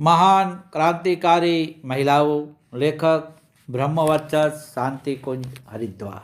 મહાન ક્રાંતિકારી મહિલાઓ, લેખક Brahmavarchas Shantikunj, Haridwar.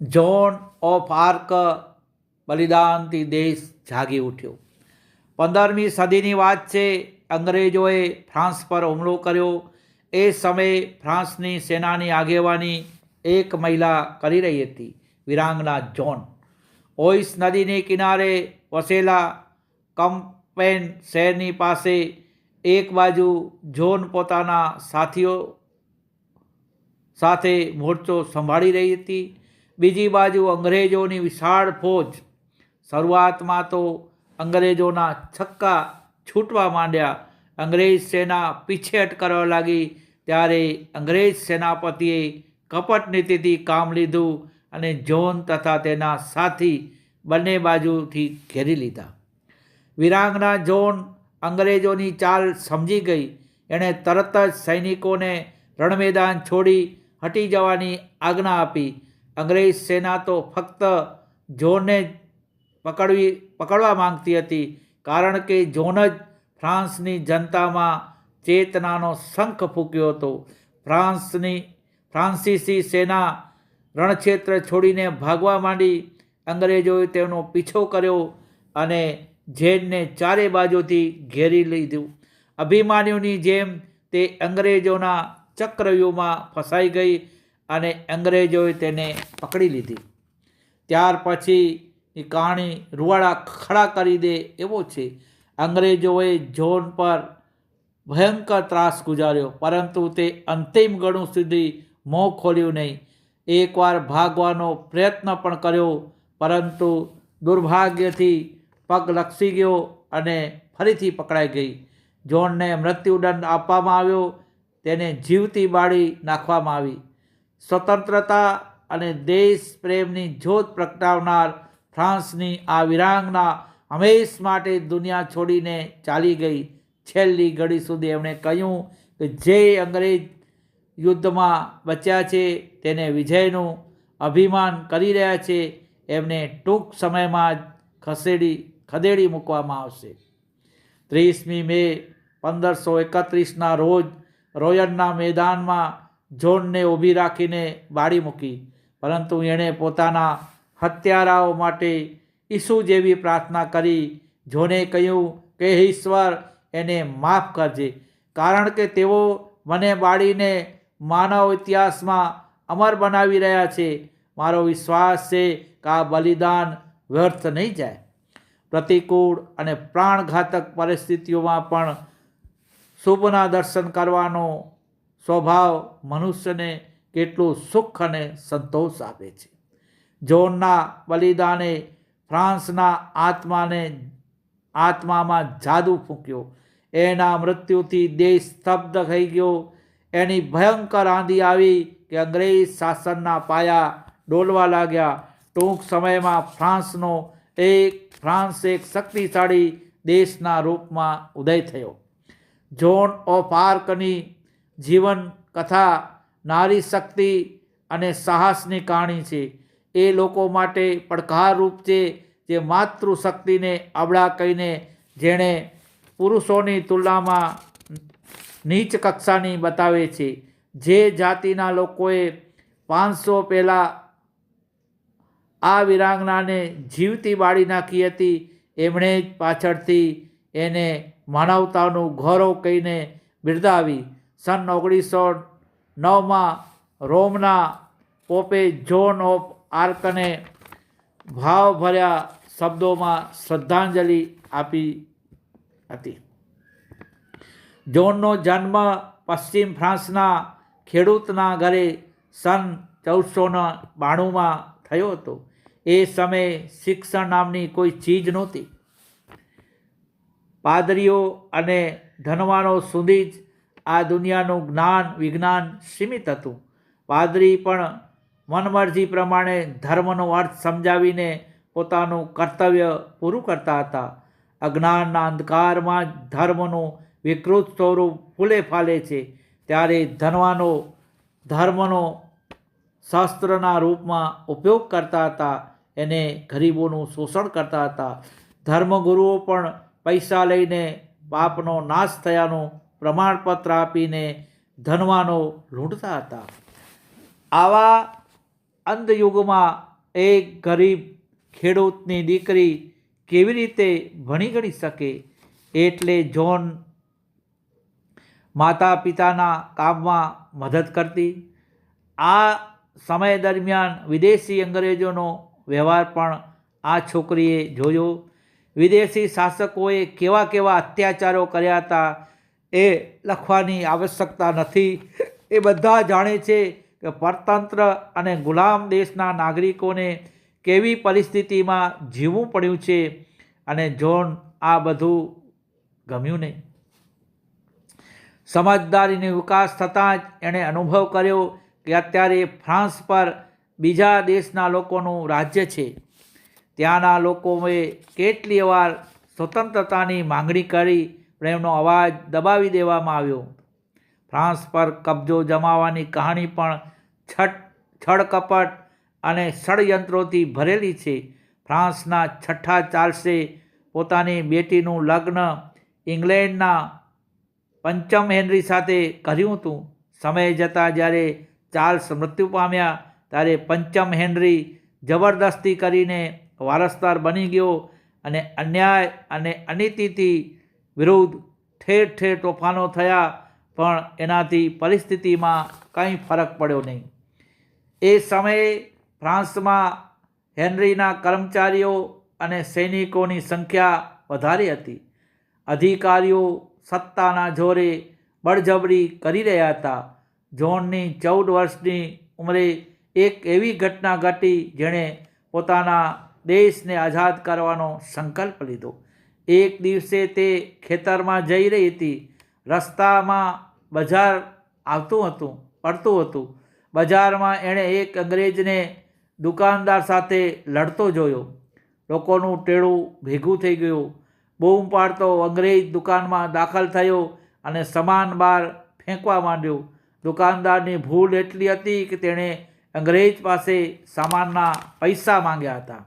Joan of Arc બલિદાનથી દેશ જાગી ઉઠ્યો. પંદરમી સદીની વાત છે, અંગ્રેજોએ ફ્રાન્સ પર હુમલો કર્યો. એ સમયે ફ્રાન્સની સેનાની આગેવાની એક મહિલા કરી રહી હતી, વિરાંગના જોન ઓઇસ નદીની કિનારે વસેલા કમ્પેન શહેરની પાસે એક બાજુ જોન પોતાના સાથીઓ સાથે મોરચો સંભાળી રહી હતી. બીજી બાજુ અંગ્રેજોની વિશાળ ફોજ શરૂઆતમાં તો અંગ્રેજોના છક્કા છૂટવા માંડ્યા. અંગ્રેજ સેના પીછેહટ કરવા લાગી. ત્યારે અંગ્રેજ સેનાપતિએ કપટ નીતિથી કામ લીધું અને જોન તથા તેના સાથી બંને બાજુથી ઘેરી લીધા. વિરાંગના જોન અંગ્રેજોની ચાલ સમજી ગઈ. એણે તરત જ સૈનિકોને રણમેદાન છોડી હટી જવાની આજ્ઞા આપી. અંગ્રેજ સેના તો ફક્ત જોનને જ પકડવી, પકડવા માંગતી હતી, કારણ કે જોન જ ફ્રાન્સની જનતામાં ચેતનાનો શંખ ફૂક્યો હતો. ફ્રાન્સની, ફ્રાન્સીસી સેના રણક્ષેત્ર છોડીને ભાગવા માંડી. અંગ્રેજોએ તેનો પીછો કર્યો અને જેનને ચારે બાજુથી ઘેરી લીધું. અભિમાન્યુની જેમ તે અંગ્રેજોના ચક્રવ્યૂહમાં ફસાઈ ગઈ અને અંગ્રેજોએ તેને પકડી લીધી. ત્યાર પછીની કહાણી રૂવાડા ખડા કરી દે એવો છે. અંગ્રેજોએ જોન પર ભયંકર ત્રાસ ગુજાર્યો, પરંતુ તે અંતિમ ગણું સુધી મોં ખોલ્યું નહીં. એકવાર ભાગવાનો પ્રયત્ન પણ કર્યો, પરંતુ દુર્ભાગ્યથી પગ લક્ષી ગયો અને ફરીથી પકડાઈ ગઈ. જોનને મૃત્યુદંડ આપવામાં આવ્યો. તેને જીવતી બાળી નાખવામાં આવી. સ્વતંત્રતા અને દેશ પ્રેમની જ્યોત પ્રગટાવનાર ફ્રાન્સની આ વિરાંગના હંમેશ માટે દુનિયા છોડીને ચાલી ગઈ. છેલ્લી ઘડી સુધી એમણે કહ્યું કે જે અંગ્રેજ યુદ્ધમાં બચ્યા છે તેને વિજયનું અભિમાન કરી રહ્યા છે. એમને ટૂંક સમયમાં જ ખસેડી ખદેડી મૂકવામાં આવશે. ત્રીસમી મે પંદરસો એકત્રીસના રોજ રોયનના મેદાનમાં જોનને ઊભી રાખીને બાળી મૂકી. પરંતુ એણે પોતાના હત્યારાઓ માટે ઈસુ જેવી પ્રાર્થના કરી. જોને કહ્યું કે ઈશ્વર, એને માફ કરજે. કારણ કે તેઓ મને બાળીને માનવ ઇતિહાસમાં અમર બનાવી રહ્યા છે. મારો વિશ્વાસ છે કે આ બલિદાન વ્યર્થ નહીં જાય. પ્રતિકૂળ અને પ્રાણઘાતક પરિસ્થિતિઓમાં પણ શુભના દર્શન કરવાનો સ્વભાવ મનુષ્યને કેટલું સુખ અને સંતોષ આપે છે. જોનના બલિદાને ફ્રાન્સના આત્માને આત્મામાં જાદુ ફૂંક્યો. એના મૃત્યુથી દેશ સ્તબ્ધ થઈ ગયો. એની ભયંકર આંધી આવી કે અંગ્રેજ શાસનના પાયા ડોલવા લાગ્યા. ટૂંક સમયમાં ફ્રાન્સનો એક ફ્રાન્સ એક શક્તિશાળી દેશના રૂપમાં ઉદય થયો. જોન ઓફ આર્કની જીવન કથા, નારી શક્તિ અને સાહસની કહાણી છે. એ લોકો માટે પડકારરૂપ છે જે માતૃશક્તિને અબળા કહીને જેણે પુરુષોની તુલનામાં નીચ કક્ષાની બતાવે છે. જે જાતિના લોકોએ પાંચસો પહેલાં આ વિરાંગનાને જીવતી બાળી નાખી હતી. એમણે જ પાછળથી એને માનવતાનું ગૌરવ કહીને બિરદાવી. સન ઓગણીસો નવમાં રોમના પોપે જોન ઓફ આર્કને ભાવભર્યા શબ્દોમાં શ્રદ્ધાંજલિ આપી હતી. જોનનો જન્મ પશ્ચિમ ફ્રાન્સના ખેડૂતના ઘરે સન ચૌદસો બાણુંમાં થયો હતો. એ સમયે શિક્ષણ નામની કોઈ ચીજ નહોતી. પાદરીઓ અને ધનવાનો સુધી જ આ દુનિયાનું જ્ઞાન, વિજ્ઞાન સીમિત હતું. પાદરી પણ મનમરજી પ્રમાણે ધર્મનો અર્થ સમજાવીને પોતાનું કર્તવ્ય પૂરું કરતા હતા. અજ્ઞાનના અંધકારમાં ધર્મનું વિકૃત સ્વરૂપ ફૂલે ફાલે છે. ત્યારે ધનવાનો, ધર્મનો શાસ્ત્રના રૂપમાં ઉપયોગ કરતા હતા. એને ગરીબોનું શોષણ કરતા હતા. ધર્મગુરુઓ પણ પૈસા લઈને પાપનો નાશ થયાનું પ્રમાણપત્ર આપીને ધનવાનો લૂંટતા હતા. આવા અંધયુગમાં એક ગરીબ ખેડૂતની દીકરી કેવી રીતે ભણી ગણી શકે? એટલે જોન માતા પિતાના કામમાં મદદ કરતી. આ સમય દરમિયાન વિદેશી અંગ્રેજોનો વ્યવહાર પણ આ છોકરીએ જોયો. વિદેશી શાસકોએ કેવા કેવા અત્યાચારો કર્યા હતા એ લખવાની આવશ્યકતા નથી. એ બધા જાણે છે કે પરતંત્ર અને ગુલામ દેશના નાગરિકોને કેવી પરિસ્થિતિમાં જીવવું પડ્યું છે અને જોન આ બધું ગમ્યું નહીં. સમજદારીનો વિકાસ થતાં જ એણે અનુભવ કર્યો કે અત્યારે ફ્રાન્સ પર બીજા દેશના લોકોનું રાજ્ય છે. ત્યાંના લોકોએ કેટલી વાર સ્વતંત્રતાની માંગણી કરી, પણ એમનો અવાજ દબાવી દેવામાં આવ્યો. ફ્રાન્સ પર કબજો જમાવવાની કહાણી પણ છટ, છળકપટ અને ષડયંત્રોથી ભરેલી છે. ફ્રાન્સના છઠ્ઠા ચાર્લ્સે પોતાની બેટીનું લગ્ન ઇંગ્લેન્ડના પંચમ હેનરી સાથે કર્યું હતું. સમય જતાં જ્યારે ચાર્લ્સ મૃત્યુ પામ્યા ત્યારે પંચમ હેનરી જબરદસ્તી કરીને વારસદાર બની ગયો અને અન્યાય અને અનિતિથી વિરુદ્ધ ઠેર ઠેર તોફાનો થયા, પણ એનાથી પરિસ્થિતિમાં કંઈ ફરક પડ્યો નહીં. એ સમયે ફ્રાન્સમાં હેનરીના કર્મચારીઓ અને સૈનિકોની સંખ્યા વધારે હતી. અધિકારીઓ સત્તાના જોરે બળજબરી કરી રહ્યા હતા. જોનની ચૌદ વર્ષની ઉંમરે એક એવી ઘટના ઘટી જેણે પોતાના દેશને આઝાદ કરવાનો સંકલ્પ લીધો. એક દિવસે તે ખેતરમાં જઈ રહી હતી. રસ્તામાં બજાર આવતું હતું, પડતું હતું. બજારમાં એણે એક અંગ્રેજને દુકાનદાર સાથે લડતો જોયો. લોકોનું ટેળું ભેગું થઈ ગયું. બૂમ પાડતો અંગ્રેજ દુકાનમાં દાખલ થયો અને સમાન બહાર ફેંકવા માંડ્યો. દુકાનદારની ભૂલ એટલી હતી કે તેણે અંગ્રેજ પાસે સામાનના પૈસા માંગ્યા હતા.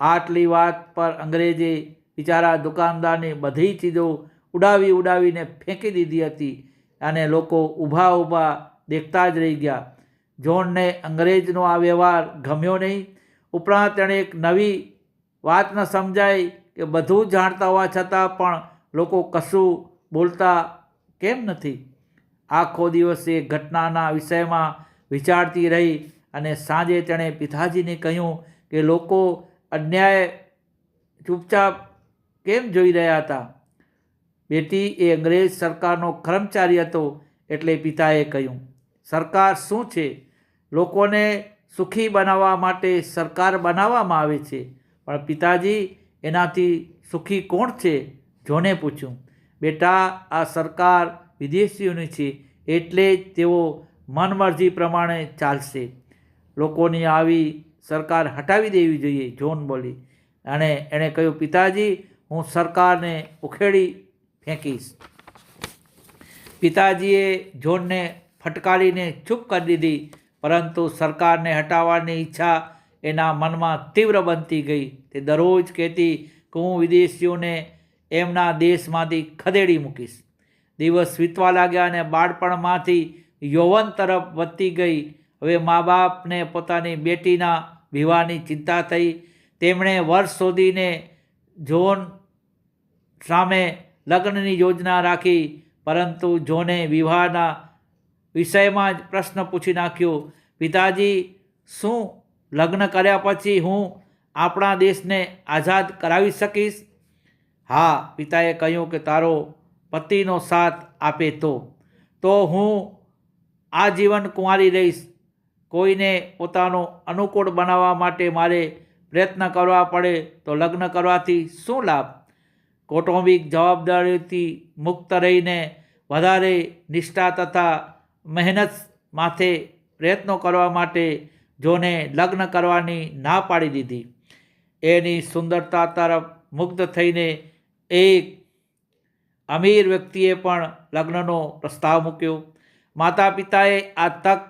આટલી વાત પર અંગ્રેજે બિચારા દુકાનદારની બધી ચીજો ઉડાવી ઉડાવીને ફેંકી દીધી હતી અને લોકો ઊભા ઊભા દેખતા જ રહી ગયા. જોનને અંગ્રેજનો આ વ્યવહાર ગમ્યો નહીં. ઉપરાંત તેણે એક નવી વાત ન સમજાય કે બધું જાણતા હોવા છતાં પણ લોકો કશું બોલતા કેમ નથી? આખો દિવસ એ ઘટનાના વિષયમાં વિચારતી રહી અને સાંજે તેણે પિતાજીને કહ્યું કે, લોકો અન્યાય ચૂપચાપ કેમ જોઈ રહ્યા હતા? બેટી, એ અંગ્રેજ સરકારનો કર્મચારી હતો, એટલે પિતાએ કહ્યું. સરકાર શું છે? લોકોને સુખી બનાવવા માટે સરકાર બનાવવામાં આવે છે. પણ પિતાજી, એનાથી સુખી કોણ છે? જોને પૂછ્યું. બેટા, આ સરકાર વિદેશીઓની છે, એટલે જ તેઓ મનમરજી પ્રમાણે ચાલશે. લોકોની આવી સરકાર હટાવી દેવી જોઈએ, જોન બોલી. અને એણે કહ્યું, પિતાજી, હું સરકારને ઉખેડી ફેંકીશ. પિતાજીએ જોનને ફટકારીને ચૂપ કરી દીધી, પરંતુ સરકારને હટાવવાની ઈચ્છા એના મનમાં તીવ્ર બનતી ગઈ. તે દરરોજ કહેતી કે, હું વિદેશીઓને એમના દેશમાંથી ખદેડી મૂકીશ. દિવસ વીતવા લાગ્યા અને બાળપણમાંથી યૌવન તરફ વધતી ગઈ. હવે મા બાપને પોતાની બેટીના વિવાહની ચિંતા થઈ. તેમણે વર્ષ શોધીને જોન સામે લગ્નની યોજના રાખી. પરંતુ જોને વિવાહના વિષયમાં જ પ્રશ્ન પૂછી નાખ્યો, પિતાજી, શું લગ્ન કર્યા પછી હું આપણા દેશને આઝાદ કરાવી શકીશ? હા, પિતાએ કહ્યું કે તારો પતિનો સાથ આપે તો. તો હું આજીવન કુંવારી રહીશ. કોઈને પોતાનો અનુકૂળ બનાવવા માટે મારે પ્રયત્ન કરવા પડે તો લગ્ન કરવાથી શું લાભ? કૌટુંબિક જવાબદારીથી મુક્ત રહીને વધારે નિષ્ઠા તથા મહેનત માથે પ્રયત્નો કરવા માટે જોને લગ્ન કરવાની ના પાડી દીધી. એની સુંદરતા તરફ મુગ્ધ થઈને એક અમીર વ્યક્તિએ પણ લગ્નનો પ્રસ્તાવ મૂક્યો. માતા પિતાએ આ તક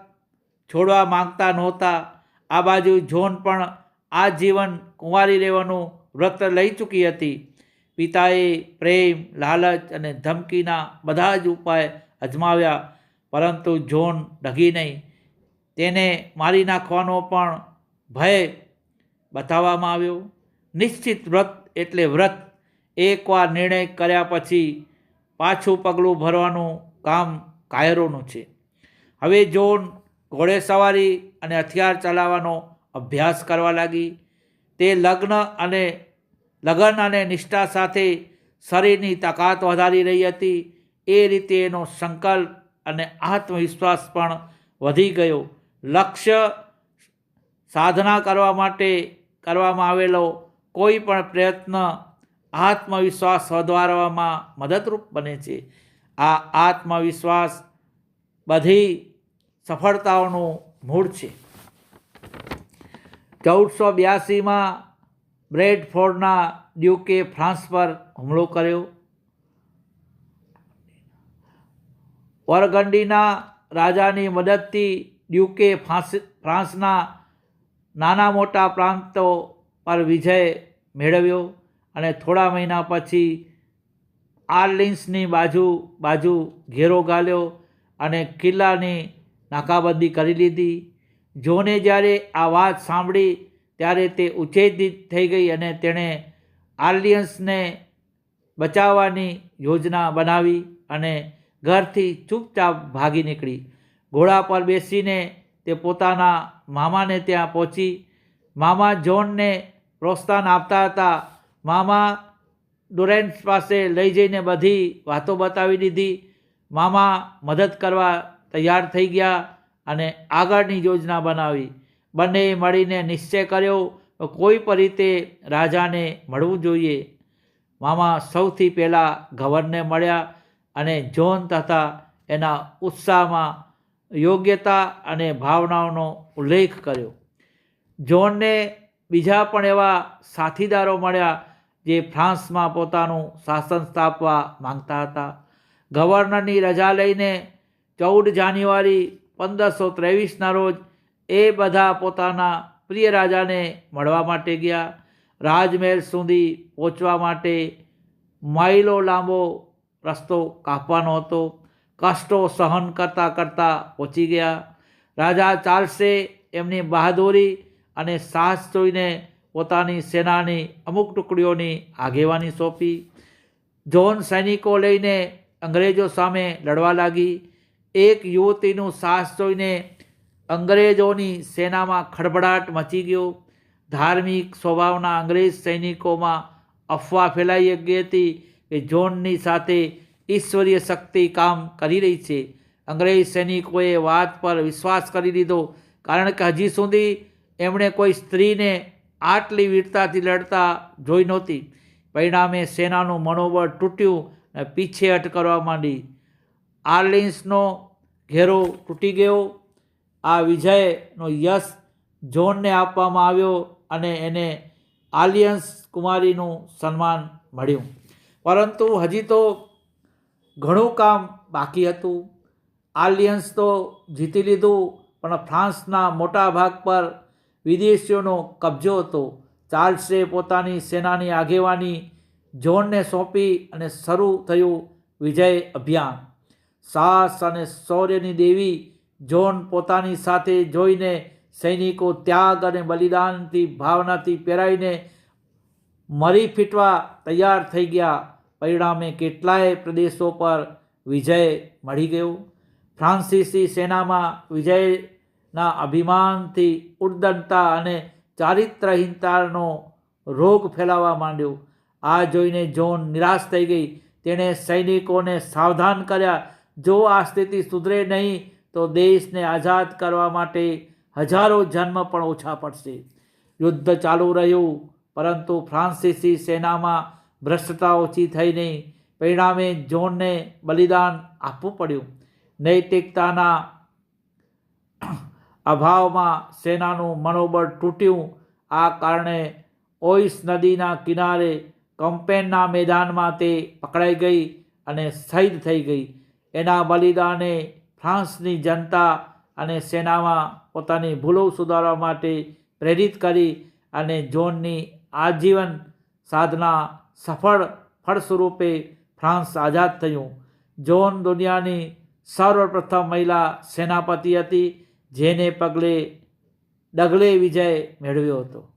છોડવા માંગતા નહોતા. આ બાજુ જોન પણ આ જીવન કુંવારી રહેવાનું વ્રત લઈ ચૂકી હતી. પિતાએ પ્રેમ, લાલચ અને ધમકીના બધા જ ઉપાય અજમાવ્યા, પરંતુ જોન ડગી નહીં. તેને મારી નાખવાનો પણ ભય બતાવવામાં આવ્યો. નિશ્ચિત વ્રત એટલે વ્રત. એકવાર નિર્ણય કર્યા પછી પાછું પગલું ભરવાનું કામ કાયરોનું છે. હવે જોન ઘોડેસવારી અને હથિયાર ચલાવવાનો અભ્યાસ કરવા લાગી, તે લગ્ન અને લગન અને નિષ્ઠા સાથે શરીરની તાકાત વધારી રહી હતી, એ રીતે એનો સંકલ્પ અને આત્મવિશ્વાસ પણ વધી ગયો. લક્ષ્ય સાધના કરવા માટે કરવામાં આવેલો કોઈ પણ પ્રયત્ન આત્મવિશ્વાસ વધારવામાં મદદરૂપ બને છે. આ આત્મવિશ્વાસ બધી સફળતાઓનું મૂળ છે. ચૌદસો બ્યાસીમાં બ્રેડફોર્ડના ડ્યુકે ફ્રાન્સ પર હુમલો કર્યો. વરગંડીના રાજાની મદદથી ડ્યુકે ફ્રાન્સના નાના મોટા પ્રાંતો પર વિજય મેળવ્યો અને થોડા મહિના પછી આર્લિન્સની બાજુ બાજુ ઘેરો ગાલ્યો અને કિલ્લાની નાકાબંધી કરી લીધી. જોને જ્યારે આ વાત સાંભળી, ત્યારે તે ઉચ્છેદિત થઈ ગઈ અને તેણે આર્લિયન્સને બચાવવાની યોજના બનાવી અને ઘરથી ચૂપચાપ ભાગી નીકળી. ઘોડા પર બેસીને તે પોતાના મામાને ત્યાં પહોંચી. મામા જોનને પ્રોત્સાહન આપતા હતા. મામા ડોરેન્સ પાસે લઈ જઈને બધી વાતો બતાવી દીધી. મામા મદદ કરવા તૈયાર થઈ ગયા અને આગળની યોજના બનાવી. બંને મળીને નિશ્ચય કર્યો કોઈ પણ રીતે રાજાને મળવું જોઈએ. મામા સૌથી પહેલાં ગવર્નને મળ્યા અને જોન તથા એના ઉત્સાહમાં યોગ્યતા અને ભાવનાઓનો ઉલ્લેખ કર્યો. જોનને બીજા પણ એવા સાથીદારો મળ્યા જે ફ્રાન્સમાં પોતાનું શાસન સ્થાપવા માંગતા હતા. ગવર્નરની રજા લઈને ચૌદ જાન્યુઆરી પંદરસો ત્રેવીસના રોજ એ બધા પોતાના પ્રિય રાજાને મળવા માટે ગયા. રાજમહેલ સુધી પહોંચવા માટે માઇલો લાંબો રસ્તો કાપવાનો હતો. કષ્ટો સહન કરતાં કરતાં પહોંચી ગયા. રાજા ચાર્લ્સે એમની બહાદુરી અને સાહસ જોઈને પોતાની સેનાની અમુક ટુકડીઓની આગેવાની સોંપી. જોન સૈનિકો લઈને અંગ્રેજો સામે લડવા લાગી. એક યુવતીનું સાહસ જોઈને અંગ્રેજોની સેનામાં ખડબડાટ મચી ગયો. ધાર્મિક સ્વભાવના અંગ્રેજ સૈનિકોમાં અફવા ફેલાઈ ગઈ હતી કે જોનની સાથે ઈશ્વરીય શક્તિ કામ કરી રહી છે. અંગ્રેજ સૈનિકોએ વાત પર વિશ્વાસ કરી લીધો, કારણ કે હજી સુધી એમણે કોઈ સ્ત્રીને આટલી વીરતાથી લડતા જોઈ નહોતી. પરિણામે સેનાનું મનોબળ તૂટ્યું અને પીછેહટ કરવા માંડી. આર્લિન્સનો ઘેરો તૂટી ગયો. આ વિજયનો યશ જોનને આપવામાં આવ્યો અને એને આલિયન્સ કુમારીનું સન્માન મળ્યું. પરંતુ હજી તો ઘણું કામ બાકી હતું. આલિયન્સ તો જીતી લીધું, પણ ફ્રાન્સના મોટા ભાગ પર વિદેશીઓનો કબજો હતો. ચાર્લ્સે પોતાની સેનાની આગેવાની જોનને સોંપી અને શરૂ થયું વિજય અભિયાન. સાહસ અને શૌર્યની દેવી જોન પોતાની સાથે જોઈને સૈનિકો ત્યાગ અને બલિદાનથી ભાવનાથી પહેરાઈને મરી ફીટવા તૈયાર થઈ ગયા. પરિણામે કેટલાય પ્રદેશો પર વિજય મળી ગયો. ફ્રાન્સીસી સેનામાં વિજયના અભિમાનથી ઉદ્દંડતા અને ચારિત્રહીનતાનો રોગ ફેલાવા માંડ્યો. આ જોઈને જોન નિરાશ થઈ ગઈ. તેણે સૈનિકોને સાવધાન કર્યા. જો આ સ્થિતિ સુધરે નહીં, તો દેશને આઝાદ કરવા માટે હજારો જન્મ પણ ઓછા પડશે. યુદ્ધ ચાલુ રહ્યું, પરંતુ ફ્રાન્સીસી સેનામાં ભ્રષ્ટતા ઓછી થઈ નહીં. પરિણામે જોનને બલિદાન આપવું પડ્યું. નૈતિકતાના અભાવમાં સેનાનું મનોબળ તૂટ્યું. આ કારણે ઓઈસ નદીના કિનારે કમ્પેનના મેદાનમાં તે પકડાઈ ગઈ અને શહીદ થઈ ગઈ. એના બલિદાને ફ્રાન્સની જનતા અને સેનામાં પોતાની ભૂલો સુધારવા માટે પ્રેરિત કરી અને જોનની આજીવન સાધના સફળ ફળસ્વરૂપે ફ્રાન્સ આઝાદ થયું. જોન દુનિયાની સર્વપ્રથમ મહિલા સેનાપતિ હતી. જેને પગલે ડગલે વિજય મેળવ્યો હતો.